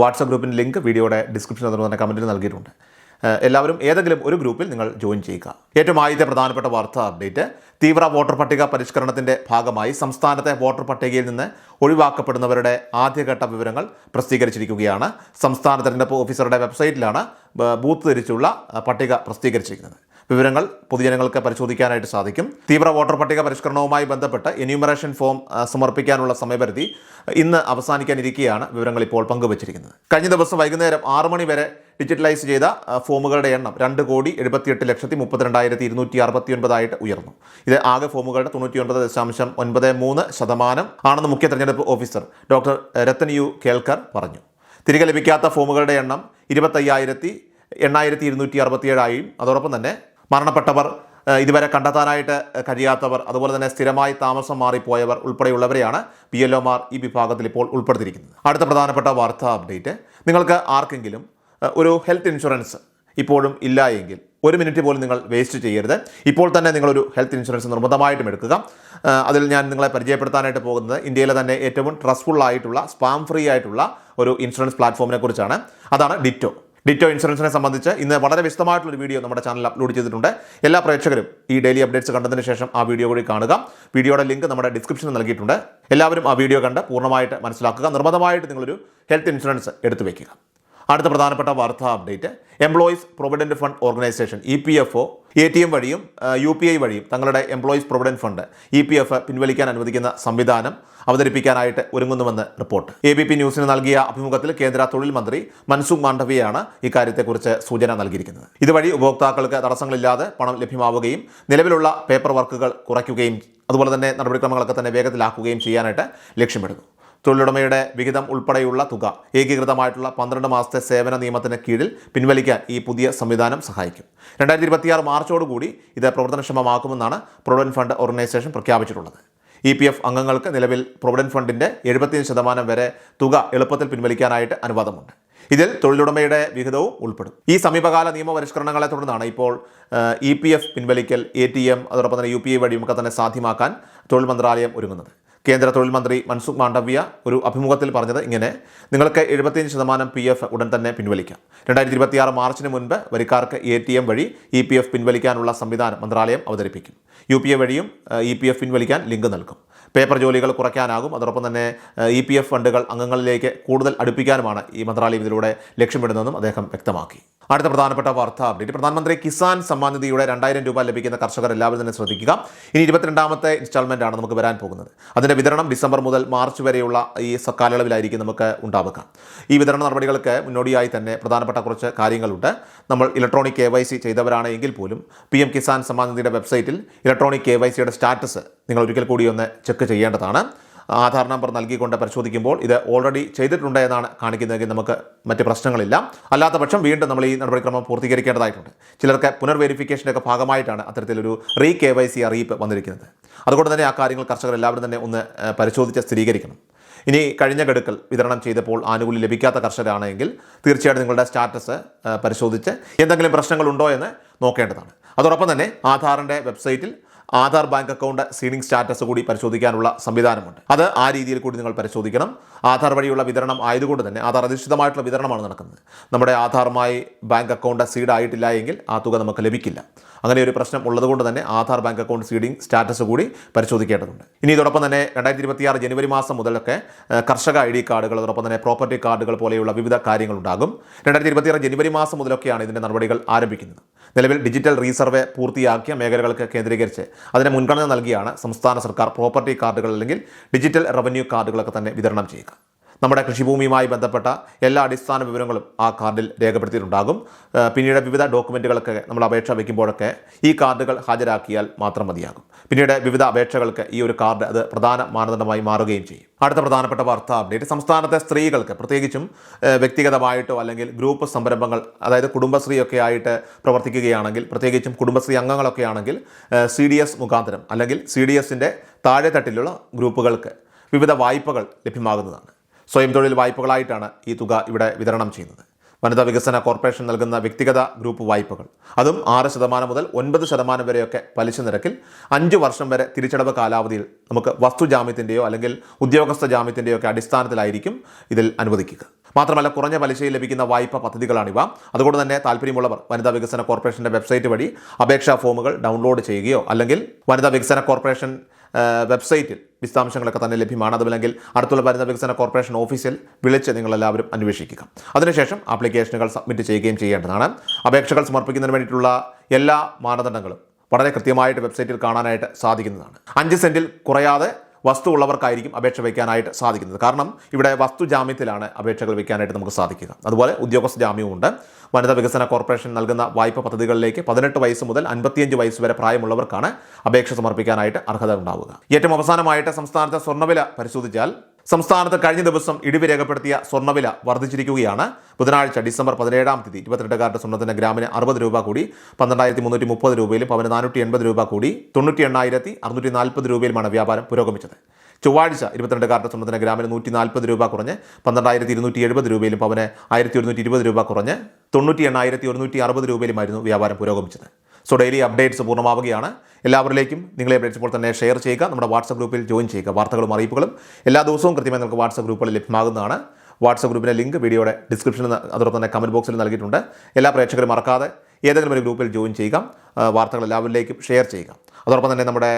WhatsApp ഗ്രൂപ്പിന്റെ link വീഡിയോയുടെ ഡിസ്ക്രിപ്ഷനിൽ അതുപോലെ തന്നെ കമന്റിൽ നൽകിയിട്ടുണ്ട്. എല്ലാവരും ഏതെങ്കിലും ഒരു ഗ്രൂപ്പിൽ നിങ്ങൾ ജോയിൻ ചെയ്യുക. ഏറ്റവും ആദ്യത്തെ പ്രധാനപ്പെട്ട വാർത്താ അപ്ഡേറ്റ് തീവ്ര വോട്ടർ പട്ടിക പരിഷ്കരണത്തിന്റെ ഭാഗമായി സംസ്ഥാനത്തെ വോട്ടർ പട്ടികയിൽ നിന്ന് ഒഴിവാക്കപ്പെടുന്നവരുടെ ആദ്യഘട്ട വിവരങ്ങൾ പ്രസിദ്ധീകരിച്ചിരിക്കുകയാണ്. സംസ്ഥാന തെരഞ്ഞെടുപ്പ് ഓഫീസറുടെ വെബ്സൈറ്റിലാണ് ബൂത്ത് തിരിച്ചുള്ള പട്ടിക പ്രസിദ്ധീകരിച്ചിരിക്കുന്നത്. വിവരങ്ങൾ പൊതുജനങ്ങൾക്ക് പരിശോധിക്കാനായിട്ട് സാധിക്കും. തീവ്ര വോട്ടർ പട്ടിക പരിഷ്കരണവുമായി ബന്ധപ്പെട്ട് എന്യൂമറേഷൻ ഫോം സമർപ്പിക്കാനുള്ള സമയപരിധി ഇന്ന് അവസാനിക്കാനിരിക്കെയാണ് വിവരങ്ങൾ ഇപ്പോൾ പങ്കുവച്ചിരിക്കുന്നത്. കഴിഞ്ഞ ദിവസം വൈകുന്നേരം ആറ് മണി വരെ ഡിജിറ്റലൈസ് ചെയ്ത ഫോമുകളുടെ എണ്ണം രണ്ട് കോടി എഴുപത്തിയെട്ട് ലക്ഷത്തി മുപ്പത്തിരണ്ടായിരത്തി ഇരുന്നൂറ്റി അറുപത്തി ഒൻപതായിട്ട് ഉയർന്നു. ഇത് ആകെ ഫോമുകളുടെ തൊണ്ണൂറ്റി ഒൻപത് ദശാംശം ഒൻപത് മൂന്ന് ശതമാനം ആണെന്ന് മുഖ്യ തെരഞ്ഞെടുപ്പ് officer doctor Rathan U Kelkar പറഞ്ഞു. തിരികെ ലഭിക്കാത്ത ഫോമുകളുടെ എണ്ണം ഇരുപത്തയ്യായിരത്തി എണ്ണായിരത്തി ഇരുന്നൂറ്റി അറുപത്തിയേഴായും അതോടൊപ്പം തന്നെ മരണപ്പെട്ടവർ ഇതുവരെ കണ്ടെത്താനായിട്ട് കഴിയാത്തവർ അതുപോലെ തന്നെ സ്ഥിരമായി താമസം മാറിപ്പോയവർ ഉൾപ്പെടെയുള്ളവരെയാണ് പി എൽ ഒമാർ ഈ വിഭാഗത്തിൽ ഇപ്പോൾ ഉൾപ്പെടുത്തിയിരിക്കുന്നത്. അടുത്ത പ്രധാനപ്പെട്ട വാർത്താ അപ്ഡേറ്റ്. നിങ്ങൾക്ക് ആർക്കെങ്കിലും ഒരു ഹെൽത്ത് ഇൻഷുറൻസ് ഇപ്പോഴും ഇല്ല എങ്കിൽ ഒരു മിനിറ്റ് പോലും നിങ്ങൾ വേസ്റ്റ് ചെയ്യരുത്. ഇപ്പോൾ തന്നെ നിങ്ങളൊരു ഹെൽത്ത് ഇൻഷുറൻസ് നിർബന്ധമായിട്ടും എടുക്കുക. അതിൽ ഞാൻ നിങ്ങളെ പരിചയപ്പെടുത്താനായിട്ട് പോകുന്നത് ഇന്ത്യയിലെ തന്നെ ഏറ്റവും ട്രസ്റ്റ്ഫുൾ ആയിട്ടുള്ള സ്പാം ഫ്രീ ആയിട്ടുള്ള ഒരു ഇൻഷുറൻസ് പ്ലാറ്റ്ഫോമിനെ കുറിച്ചാണ്. അതാണ് ഡിറ്റോ. ഡിറ്റോ ഇൻഷുറൻസിനെ സംബന്ധിച്ച് ഇന്ന് വളരെ വിശദമായിട്ടുള്ള വീഡിയോ നമ്മുടെ ചാനൽ അപ്ലോഡ് ചെയ്തിട്ടുണ്ട്. എല്ലാ പ്രേക്ഷകരും ഈ ഡെയിലി അപ്ഡേറ്റ്സ് കണ്ടതിന് ശേഷം ആ വീഡിയോ കൂടി കാണുക. വീഡിയോയുടെ ലിങ്ക് നമ്മുടെ ഡിസ്ക്രിപ്ഷനിൽ നൽകിയിട്ടുണ്ട്. എല്ലാവരും ആ വീഡിയോ കണ്ട് പൂർണമായിട്ട് മനസ്സിലാക്കുക. നിർബന്ധമായിട്ട് നിങ്ങളൊരു ഹെൽത്ത് ഇൻഷുറൻസ് എടുത്തു വയ്ക്കുക അടുത്ത പ്രധാനപ്പെട്ട വാർത്താ update employees provident fund organisation E P F O A T M വഴിയും യു പി ഐ വഴിയും തങ്ങളുടെ employees provident fund E P F പിൻവലിക്കാൻ അനുവദിക്കുന്ന സംവിധാനം അവതരിപ്പിക്കാനായിട്ട് ഒരുങ്ങുന്നുവെന്ന് റിപ്പോർട്ട് എ ബി പി ന്യൂസിന് നൽകിയ അഭിമുഖത്തിൽ കേന്ദ്ര തൊഴിൽ മന്ത്രി മൻസുഖ് മാണ്ഡവ്യയാണ് ഇക്കാര്യത്തെക്കുറിച്ച് സൂചന നൽകിയിരിക്കുന്നത്. ഇതുവഴി ഉപഭോക്താക്കൾക്ക് തടസ്സങ്ങളില്ലാതെ പണം ലഭ്യമാവുകയും നിലവിലുള്ള പേപ്പർ വർക്കുകൾ കുറയ്ക്കുകയും അതുപോലെ തന്നെ നടപടിക്രമങ്ങളൊക്കെ തന്നെ വേഗത്തിലാക്കുകയും ചെയ്യാനായിട്ട് ലക്ഷ്യമിടുന്നു. തൊഴിലുടമയുടെ വിഹിതം ഉൾപ്പെടെയുള്ള തുക ഏകീകൃതമായിട്ടുള്ള പന്ത്രണ്ട് മാസത്തെ സേവന നിയമത്തിന് കീഴിൽ പിൻവലിക്കാൻ ഈ പുതിയ സംവിധാനം സഹായിക്കും. രണ്ടായിരത്തി ഇരുപത്തിയാറ് മാർച്ചോടുകൂടി ഇത് പ്രവർത്തനക്ഷമമാക്കുമെന്നാണ് പ്രൊവിഡന്റ് ഫണ്ട് ഓർഗനൈസേഷൻ പ്രഖ്യാപിച്ചിട്ടുള്ളത്. ഇ പി എഫ് അംഗങ്ങൾക്ക് നിലവിൽ പ്രൊവിഡന്റ് ഫണ്ടിന്റെ എഴുപത്തിയഞ്ച് ശതമാനം വരെ തുക എളുപ്പത്തിൽ പിൻവലിക്കാനായിട്ട് അനുവാദമുണ്ട്. ഇതിൽ തൊഴിലുടമയുടെ വിഹിതവും ഉൾപ്പെടും. ഈ സമീപകാല നിയമപരിഷ്കരണങ്ങളെ തുടർന്നാണ് ഇപ്പോൾ ഇ പി എഫ് പിൻവലിക്കൽ എ ടി എം അതോടൊപ്പം തന്നെ യു പി ഐ വഴിയുമൊക്കെ തന്നെ സാധ്യമാക്കാൻ തൊഴിൽ മന്ത്രാലയം ഒരുങ്ങുന്നത്. കേന്ദ്ര തൊഴിൽ മന്ത്രി മൻസുഖ് മാണ്ഡവ്യ ഒരു അഭിമുഖത്തിൽ പറഞ്ഞത് ഇങ്ങനെ നിങ്ങൾക്ക് എഴുപത്തിയഞ്ച് ശതമാനം പി എഫ് ഉടൻ തന്നെ പിൻവലിക്കാം. രണ്ടായിരത്തി ഇരുപത്തിയാറ് മാർച്ചിന് മുൻപ് വരിക്കാർക്ക് എ ടി എം വഴി ഇ പി എഫ് പിൻവലിക്കാനുള്ള സംവിധാനം മന്ത്രാലയം അവതരിപ്പിക്കും. യു പി എ വഴിയും ഇ പി എഫ് പിൻവലിക്കാൻ ലിങ്ക് നൽകും. പേപ്പർ ജോലികൾ കുറയ്ക്കാനാകും. അതോടൊപ്പം തന്നെ ഇ പി എഫ് ഫണ്ടുകൾ അംഗങ്ങളിലേക്ക് കൂടുതൽ അടുപ്പിക്കാനുമാണ് ഈ മന്ത്രാലയം ഇതിലൂടെ ലക്ഷ്യമിടുന്നതെന്നും അദ്ദേഹം വ്യക്തമാക്കി. അടുത്ത പ്രധാനപ്പെട്ട വാർത്ത അപ്ഡേറ്റ്. പ്രധാനമന്ത്രി കിസാൻ സമ്മാൻ നിധിയുടെ രണ്ടായിരം രൂപ ലഭിക്കുന്ന കർഷകർ എല്ലാവരും തന്നെ ശ്രദ്ധിക്കുക. ഇനി ഇരുപത്തിരണ്ടാമത്തെ ഇൻസ്റ്റാൾമെന്റ് ആണ് നമുക്ക് വരാൻ പോകുന്നത്. അതിന്റെ വിതരണം ഡിസംബർ മുതൽ മാർച്ച് വരെയുള്ള ഈ കാലയളവിലായിരിക്കും നമുക്ക് ഉണ്ടാവുക. ഈ വിതരണ നടപടികൾക്ക് മുന്നോടിയായി തന്നെ പ്രധാനപ്പെട്ട കുറച്ച് കാര്യങ്ങളുണ്ട്. നമ്മൾ ഇലക്ട്രോണിക് കെ വൈ സി ചെയ്തവരാണ് എങ്കിൽ പോലും പി എം കിസാൻ സമ്മാൻ നിധിയുടെ വെബ്സൈറ്റിൽ ഇലക്ട്രോണിക് കെ വൈ സിയുടെ സ്റ്റാറ്റസ് നിങ്ങൾ ഒരിക്കൽ കൂടി ഒന്ന് ചെക്ക് ചെയ്യേണ്ടതാണ്. ആധാർ നമ്പർ നൽകിക്കൊണ്ട് പരിശോധിക്കുമ്പോൾ ഇത് ഓൾറെഡി ചെയ്തിട്ടുണ്ട് എന്നാണ് കാണിക്കുന്നതെങ്കിൽ നമുക്ക് മറ്റ് പ്രശ്നങ്ങളില്ല. അല്ലാത്ത പക്ഷം വീണ്ടും നമ്മൾ ഈ നടപടിക്രമം പൂർത്തീകരിക്കേണ്ടതായിട്ടുണ്ട്. ചിലർക്ക് പുനർവെരിഫിക്കേഷന്റെ ഒക്കെ ഭാഗമായിട്ടാണ് അത്തരത്തിലൊരു റീ കെ വൈ സി അറിയിപ്പ് വന്നിരിക്കുന്നത്. അതുകൊണ്ട് തന്നെ ആ കാര്യങ്ങൾ കർഷകർ എല്ലാവരും തന്നെ ഒന്ന് പരിശോധിച്ച് സ്ഥിരീകരിക്കണം. ഇനി കഴിഞ്ഞ ഗഡുക്കൾ വിതരണം ചെയ്തപ്പോൾ ആനുകൂല്യം ലഭിക്കാത്ത കർഷകരാണെങ്കിൽ തീർച്ചയായിട്ടും നിങ്ങളുടെ സ്റ്റാറ്റസ് പരിശോധിച്ച് എന്തെങ്കിലും പ്രശ്നങ്ങളുണ്ടോ എന്ന് നോക്കേണ്ടതാണ്. അതോടൊപ്പം തന്നെ ആധാറിന്റെ വെബ്സൈറ്റിൽ Aadhaar bank account seeding status കൂടി പരിശോധിക്കാനുള്ള സംവിധാനമുണ്ട്. അത് ആ രീതിയിൽ കൂടി നിങ്ങൾ പരിശോധിക്കണം. ആധാർ വഴിയുള്ള വിതരണം ആയതുകൊണ്ട് തന്നെ ആധാർ അധിഷ്ഠിതമായിട്ടുള്ള വിതരണമാണ് നടക്കുന്നത്. നമ്മുടെ ആധാറുമായി ബാങ്ക് അക്കൗണ്ട് സീഡ് ആയിട്ടില്ല എങ്കിൽ ആ തുക നമുക്ക് ലഭിക്കില്ല. അങ്ങനെ ഒരു പ്രശ്നം ഉള്ളതുകൊണ്ട് തന്നെ Aadhaar bank account seeding status കൂടി പരിശോധിക്കേണ്ടതുണ്ട്. ഇനി ഇതോടൊപ്പം തന്നെ രണ്ടായിരത്തി ഇരുപത്തിയാറ് ജനുവരി മാസം മുതലൊക്കെ കർഷക ഐ ഡി കാർഡുകൾ അതോടൊപ്പം തന്നെ പ്രോപ്പർട്ടി കാർഡുകൾ പോലെയുള്ള വിവിധ കാര്യങ്ങളുണ്ടാകും. രണ്ടായിരത്തി ഇരുപത്തിയാറ് ജനുവരി മാസം മുതലൊക്കെയാണ് ഇതിന്റെ നടപടികൾ ആരംഭിക്കുന്നത്. നിലവിൽ ഡിജിറ്റൽ റീസർവേ പൂർത്തിയാക്കിയ മേഖലകൾക്ക് കേന്ദ്രീകരിച്ച് അതിന് മുൻഗണന നൽകിയാണ് സംസ്ഥാന സർക്കാർ പ്രോപ്പർട്ടി കാർഡുകൾ അല്ലെങ്കിൽ ഡിജിറ്റൽ റവന്യൂ കാർഡുകളൊക്കെ തന്നെ വിതരണം ചെയ്യുക. നമ്മുടെ കൃഷിഭൂമിയുമായി ബന്ധപ്പെട്ട എല്ലാ അടിസ്ഥാന വിവരങ്ങളും ആ കാർഡിൽ രേഖപ്പെടുത്തിയിട്ടുണ്ടാകും. പിന്നീട് വിവിധ ഡോക്യുമെന്റുകളൊക്കെ നമ്മൾ അപേക്ഷ വയ്ക്കുമ്പോഴൊക്കെ ഈ കാർഡുകൾ ഹാജരാക്കിയാൽ മാത്രം മതിയാകും. പിന്നീട് വിവിധ അപേക്ഷകൾക്ക് ഈ ഒരു കാർഡ് അത് പ്രധാന മാനദണ്ഡമായി മാറുകയും ചെയ്യും. അടുത്ത പ്രധാനപ്പെട്ട വാർത്താ അപ്ഡേറ്റ്. സംസ്ഥാനത്തെ സ്ത്രീകൾക്ക് പ്രത്യേകിച്ചും വ്യക്തിഗതമായിട്ടോ അല്ലെങ്കിൽ ഗ്രൂപ്പ് സംരംഭങ്ങൾ അതായത് കുടുംബശ്രീയൊക്കെ ആയിട്ട് പ്രവർത്തിക്കുകയാണെങ്കിൽ പ്രത്യേകിച്ചും കുടുംബശ്രീ അംഗങ്ങളൊക്കെ ആണെങ്കിൽ സി ഡി എസ് മുഖാന്തരം അല്ലെങ്കിൽ സി ഡി എസിന്റെ താഴെത്തട്ടിലുള്ള ഗ്രൂപ്പുകൾക്ക് വിവിധ വായ്പകൾ ലഭ്യമാകുന്നതാണ്. സ്വയം തൊഴിൽ വായ്പകളായിട്ടാണ് ഈ തുക ഇവിടെ വിതരണം ചെയ്യുന്നത്. വനിതാ വികസന കോർപ്പറേഷൻ നൽകുന്ന വ്യക്തിഗത ഗ്രൂപ്പ് വായ്പകൾ. അതും ആറ് ശതമാനം മുതൽ ഒൻപത് ശതമാനം വരെയൊക്കെ പലിശ നിരക്കിൽ അഞ്ച് വർഷം വരെ തിരിച്ചടവ് കാലാവധിയിൽ നമുക്ക് വസ്തു ജാമ്യത്തിന്റെയോ അല്ലെങ്കിൽ ഉദ്യോഗസ്ഥ ജാമ്യത്തിന്റെയോ ഒക്കെ അടിസ്ഥാനത്തിലായിരിക്കും ഇതിൽ അനുവദിക്കുക. മാത്രമല്ല കുറഞ്ഞ പലിശയിൽ ലഭിക്കുന്ന വായ്പ പദ്ധതികളാണിവ. അതുകൊണ്ട് തന്നെ താല്പര്യമുള്ളവർ വനിതാ വികസന കോർപ്പറേഷന്റെ വെബ്സൈറ്റ് വഴി അപേക്ഷാ ഫോമുകൾ ഡൗൺലോഡ് ചെയ്യുകയോ അല്ലെങ്കിൽ വനിതാ വികസന കോർപ്പറേഷൻ വെബ്സൈറ്റിൽ വിശദാംശങ്ങളൊക്കെ തന്നെ ലഭ്യമാണ്. അതുമല്ലെങ്കിൽ അടുത്തുള്ള വനിതാ വികസന കോർപ്പറേഷൻ ഓഫീസിൽ വിളിച്ച് നിങ്ങളെല്ലാവരും അന്വേഷിക്കുക. അതിനുശേഷം ആപ്ലിക്കേഷനുകൾ സബ്മിറ്റ് ചെയ്യുകയും ചെയ്യേണ്ടതാണ്. അപേക്ഷകൾ സമർപ്പിക്കുന്നതിന് വേണ്ടിയിട്ടുള്ള എല്ലാ മാനദണ്ഡങ്ങളും വളരെ കൃത്യമായിട്ട് വെബ്സൈറ്റിൽ കാണാനായിട്ട് സാധിക്കുന്നതാണ്. അഞ്ച് സെന്റിൽ കുറയാതെ വസ്തു ഉള്ളവർക്കായിരിക്കും അപേക്ഷ വയ്ക്കാനായിട്ട് സാധിക്കുന്നത്. കാരണം ഇവിടെ വസ്തു ജാമ്യത്തിലാണ് അപേക്ഷകൾ വയ്ക്കാനായിട്ട് നമുക്ക് സാധിക്കുക. അതുപോലെ ഉദ്യോഗസ്ഥ ജാമ്യവുമുണ്ട്. വനിതാ വികസന കോർപ്പറേഷൻ നൽകുന്ന വായ്പ പദ്ധതികളിലേക്ക് പതിനെട്ട് വയസ്സ് മുതൽ അൻപത്തിയഞ്ച് വയസ്സ് വരെ പ്രായമുള്ളവർക്കാണ് അപേക്ഷ സമർപ്പിക്കാനായിട്ട് അർഹത ഉണ്ടാവുക ഏറ്റവും അവസാനമായിട്ട് സംസ്ഥാനത്തെ സ്വർണവില പരിശോധിച്ചാൽ സംസ്ഥാനത്ത് കഴിഞ്ഞ ദിവസം ഇടിവ് രേഖപ്പെടുത്തിയ സ്വർണവില വർദ്ധിച്ചിരിക്കുകയാണ്. ബുധനാഴ്ച ഡിസംബർ പതിനേഴാം തീയതി ഇരുപത്തിരണ്ടുകാരുടെ സ്വർണത്തിന്റെ ഗ്രാമിന് അറുപത് രൂപ കൂടി പന്ത്രണ്ടായിരത്തി മുന്നൂറ്റി മുപ്പത് രൂപയിലും പവന് നാനൂറ്റി എൺപത് രൂപ കൂടി തൊണ്ണൂറ്റി എണ്ണായിരത്തി അറുന്നൂറ്റി നാൽപ്പത് രൂപയിലുമാണ് വ്യാപാരം പുരോഗമിച്ചത്. ചൊവ്വാഴ്ച ഇരുപത്തിരണ്ട് കാർഡ് സ്വർണത്തിന് ഗ്രാമിന് നൂറ്റി നാൽപ്പത് രൂപ കുറഞ്ഞ് പന്ത്രണ്ടായിരത്തി ഇരുന്നൂറ്റി എഴുപത് രൂപയിലും പവന് ആയിരത്തി ഒരുന്നൂറ്റി ഇരുപത് രൂപ കുറഞ്ഞ് തൊണ്ണൂറ്റി എണ്ണായിരത്തി ഒരുന്നൂറ്റി അറുപത് രൂപയിലുമായിരുന്നു വ്യാപാരം പുരോഗമിച്ചത്. സോ ഡെയിലി അപ്ഡേറ്റ്സ് പൂർണമാവുകയാണ്. എല്ലാവരിലേക്കും നിങ്ങളെ അപ്ഡേറ്റ്സ് തന്നെ ഷെയർ ചെയ്യുക. നമ്മുടെ വാട്സപ്പ് ഗ്രൂപ്പിൽ ജോയിൻ ചെയ്യുക. വാർത്തകളും അറിയിപ്പുകളും എല്ലാ ദിവസവും കൃത്യമായി നമുക്ക് വാട്സപ്പ് ഗ്രൂപ്പുകളിൽ ലഭ്യമാകുന്നതാണ്. വാട്സപ്പ് ഗ്രൂപ്പിന്റെ ലിങ്ക് വീഡിയോയുടെ ഡിസ്ക്രിപ്ഷനിൽ അതോടൊപ്പം തന്നെ കമന്റ് ബോക്സിൽ നൽകിയിട്ടുണ്ട്. എല്ലാ പ്രേക്ഷകരും മറക്കാതെ ഏതെങ്കിലും ഒരു ഗ്രൂപ്പിൽ ജോയിൻ ചെയ്യുക. വാർത്തകൾ എല്ലാവരിലേക്കും ഷെയർ ചെയ്യുക. അതോടൊപ്പം തന്നെ നമ്മുടെ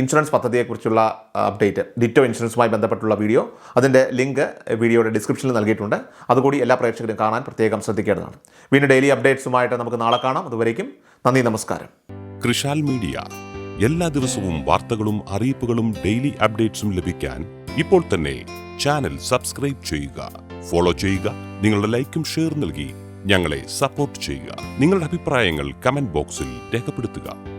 ഇൻഷുറൻസ് പദ്ധതിയെക്കുറിച്ചുള്ള അപ്ഡേറ്റ് ഡിറ്റോ ഇൻഷുറൻസുമായി ബന്ധപ്പെട്ടുള്ള വീഡിയോ അതിന്റെ ലിങ്ക് വീഡിയോയുടെ ഡിസ്ക്രിപ്ഷനിൽ നൽകിയിട്ടുണ്ട്. അതുകൂടി എല്ലാ പ്രേക്ഷകരും കാണാൻ പ്രത്യേകം ശ്രദ്ധിക്കേണ്ടതാണ്. വീണ്ടും ഡെയിലി അപ്ഡേറ്റ്സുമായിട്ട് നമുക്ക് നാളെ കാണാം. അതുവരേക്കും നന്ദി നമസ്കാരം. കൃഷാൽ മീഡിയ എല്ലാ ദിവസവും വാർത്തകളും അറിയിപ്പുകളും ഡെയിലി അപ്ഡേറ്റ്സും ലഭിക്കാൻ ഇപ്പോൾ തന്നെ ചാനൽ സബ്സ്ക്രൈബ് ചെയ്യുക ഫോളോ ചെയ്യുക നിങ്ങളുടെ ലൈക്കും ഷെയർ നൽകി ഞങ്ങളെ സപ്പോർട്ട് ചെയ്യുക. നിങ്ങളുടെ അഭിപ്രായങ്ങൾ കമന്റ് ബോക്സിൽ രേഖപ്പെടുത്തുക.